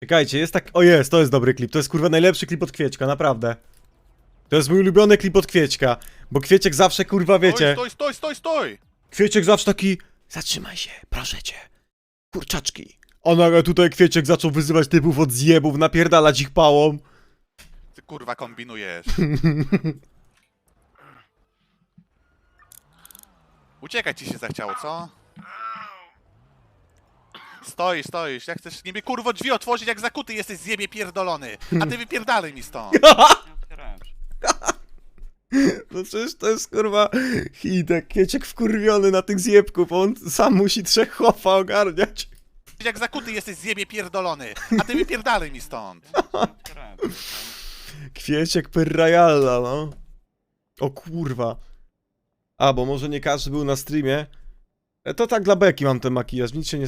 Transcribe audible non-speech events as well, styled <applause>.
Czekajcie, jest tak... O jest, to jest dobry klip. To jest kurwa najlepszy klip od Kwiećka, naprawdę. To jest mój ulubiony klip od Kwiećka. Bo Kwieciek zawsze kurwa wiecie... Stój, stój, stój, stój! Kwieciek zawsze taki... Zatrzymaj się, proszę cię. Kurczaczki. A nagle tutaj Kwieciek zaczął wyzywać typów od zjebów, napierdalać ich pałą. Ty kurwa kombinujesz. <laughs> Uciekać ci się zachciało, co? Stoisz, stoisz. Jak chcesz niby kurwo drzwi otworzyć, jak zakuty jesteś zjebie pierdolony. A ty wypierdalaj mi stąd. Nie otwierałem się. No przecież to jest kurwa hitek. Kwieciek wkurwiony na tych zjebków, on sam musi trzech chłopa ogarniać. Jak zakuty jesteś zjebie pierdolony. A ty wypierdalaj mi stąd. Nie otwierałem się. Kwieciek Pyrrajalla, no. O kurwa. A, bo może nie każdy był na streamie. E, To tak dla beki mam ten makijaż, nic się nie